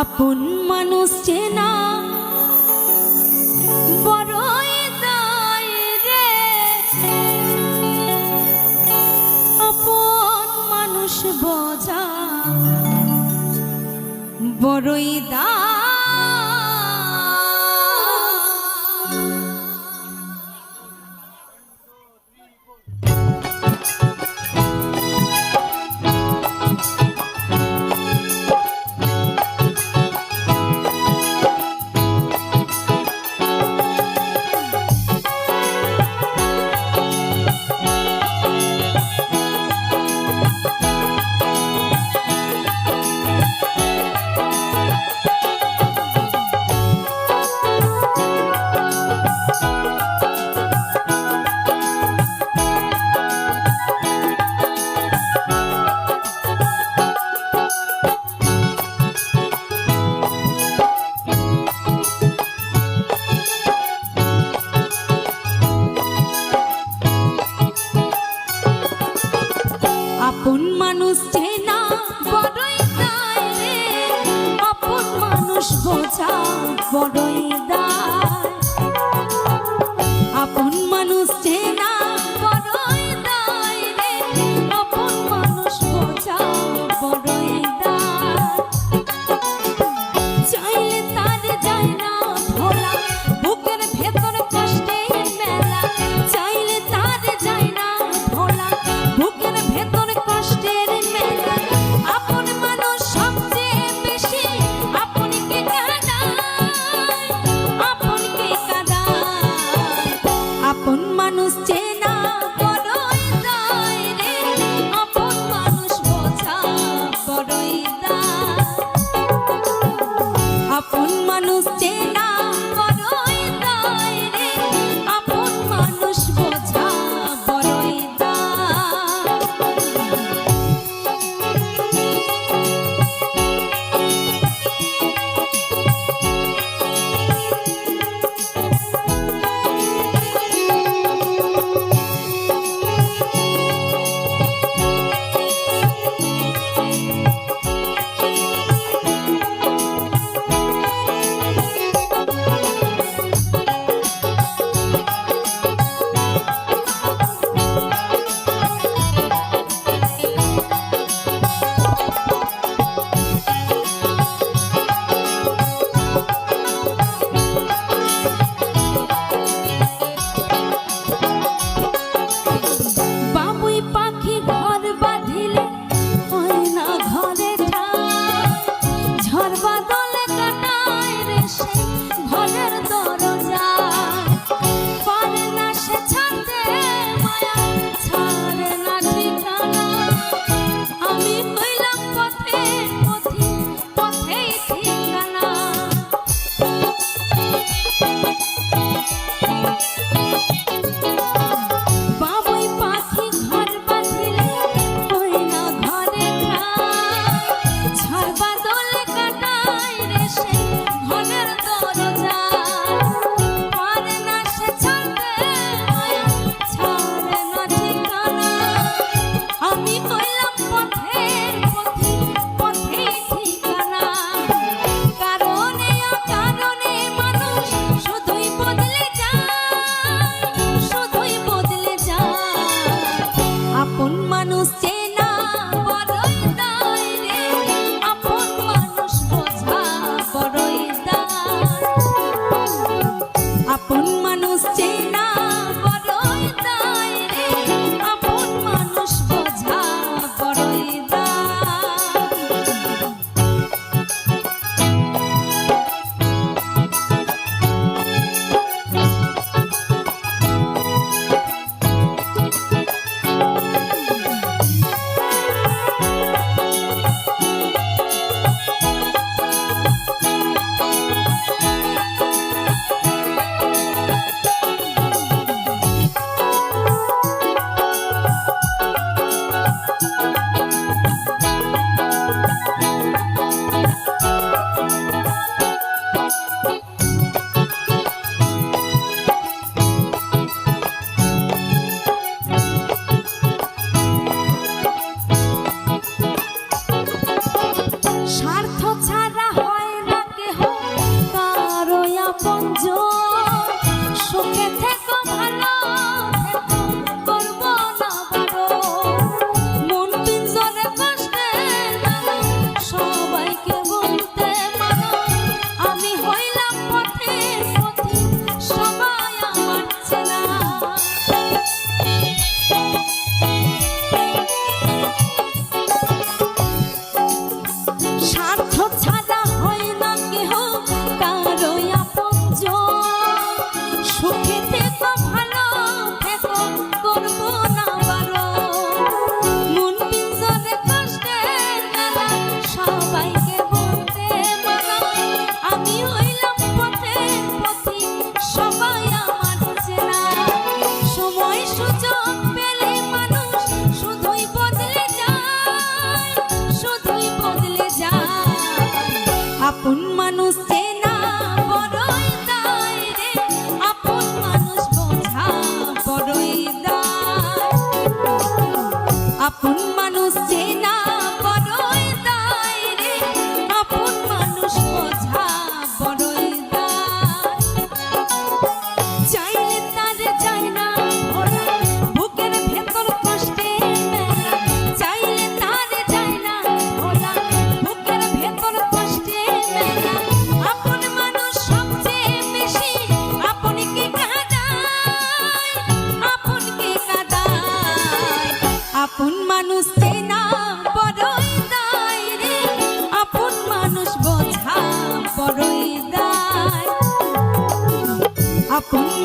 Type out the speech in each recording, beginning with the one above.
আপন মানুষ চেনা। বড়ই দায় রে। আপন মানুষ বজা বড়ই দায় বোঝা বড়ই দা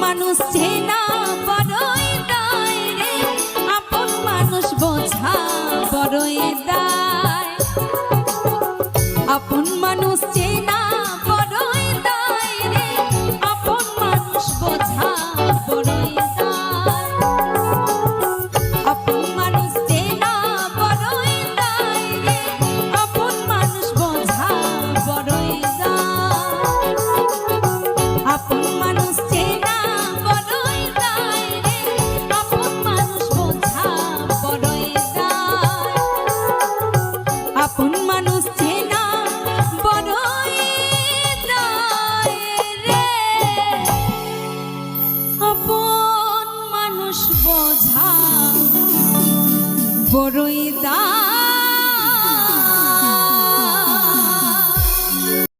মানুষ চেনা, বড়ই দায় রে। আপন মানুষ বোঝা বড়ই দায়। আপন মানুষ চেনা, বড়ই দায় রে। আপন মানুষ বোঝা বড়ই আপন মানুষ চেনা, বড়ই দায় মানুষ বোঝা বড়ই